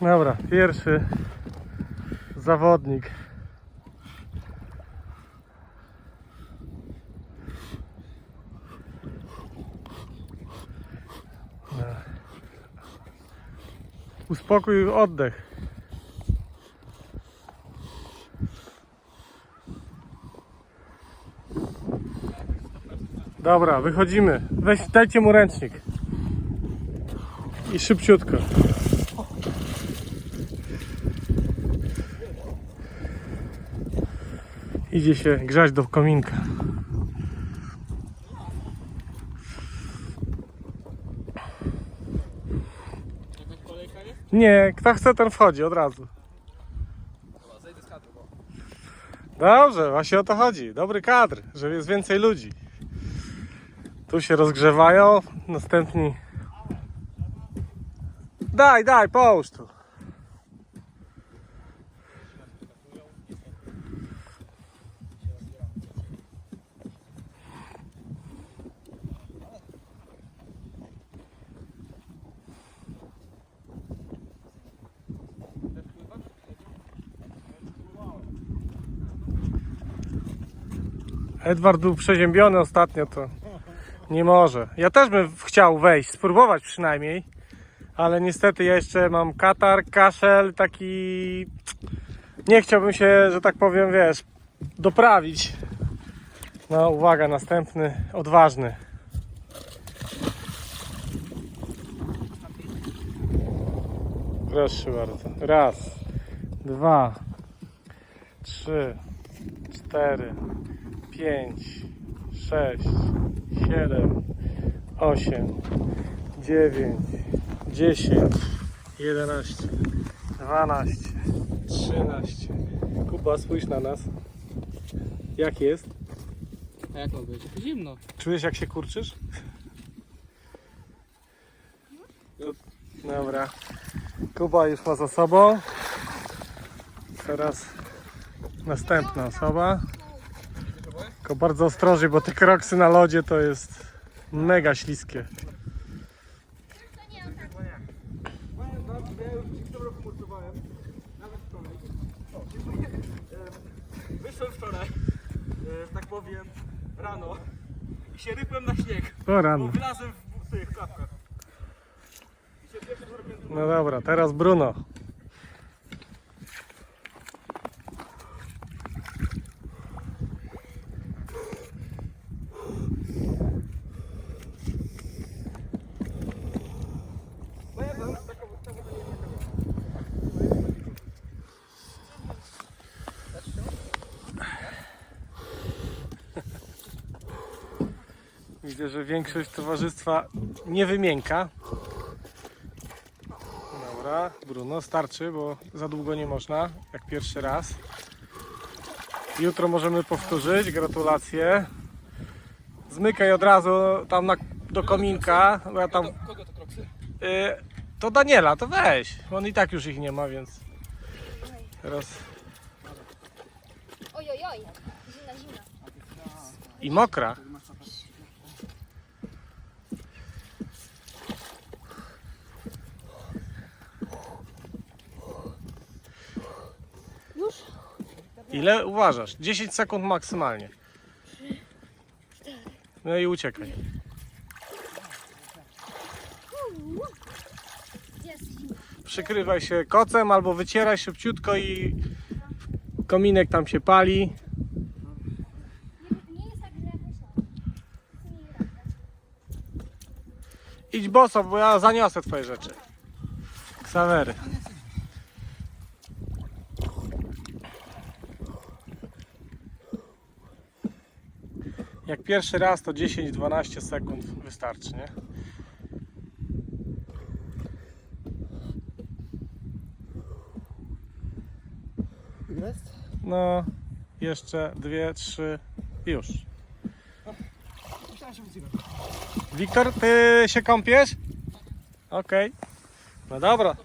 Dobra, pierwszy zawodnik. Uspokój oddech. Dobra, wychodzimy. Weź, dajcie mu ręcznik. I szybciutko. Idzie się grzać do kominka. Nie, kto chce, ten wchodzi od razu. Dobrze, właśnie o to chodzi. Dobry kadr, że jest więcej ludzi. Tu się rozgrzewają, następni. Daj, daj, połóż tu. Edward był przeziębiony ostatnio, to nie może. Ja też bym chciał wejść, spróbować przynajmniej, ale niestety ja jeszcze mam katar, kaszel, taki... Nie chciałbym się, że tak powiem, wiesz, doprawić. No, uwaga, następny, odważny. Proszę bardzo. Raz, dwa, trzy, cztery, pięć, sześć, siedem, osiem, dziewięć, dziesięć, jedenaście, dwanaście, trzynaście. Kuba, spójrz na nas. Jak jest? A jak ma być? Zimno. Czujesz jak się kurczysz? Dobra. Kuba już ma za sobą. Teraz następna osoba. Tylko bardzo ostrożnie, bo te kroksy na lodzie to jest mega śliskie. Wyszłem wczoraj, że tak powiem, rano i się rypłem na śnieg, O bo rano. wylazłem w, tych klapkach. No dobra, teraz Bruno. Widzę, że większość towarzystwa nie wymięka. Dobra, Bruno, starczy, bo za długo nie można, jak pierwszy raz. Jutro możemy powtórzyć, gratulacje. Zmykaj od razu tam na, do kominka, bo ja tam... Kogo, to kroksy? Y, to Daniela, to weź, on i tak już ich nie ma, więc... Teraz... Oj, oj, oj. Zimna, zimna. I mokra. Ile uważasz? 10 sekund maksymalnie. No i uciekaj. Przykrywaj się kocem albo wycieraj szybciutko i kominek tam się pali. Idź boso, bo ja zaniosę twoje rzeczy. Ksawery. Jak pierwszy raz to 10-12 sekund wystarczy, nie? Jest? No, jeszcze dwie, trzy, już. Że wyzywam. Wiktor, ty się kąpiesz? Okej. No dobra,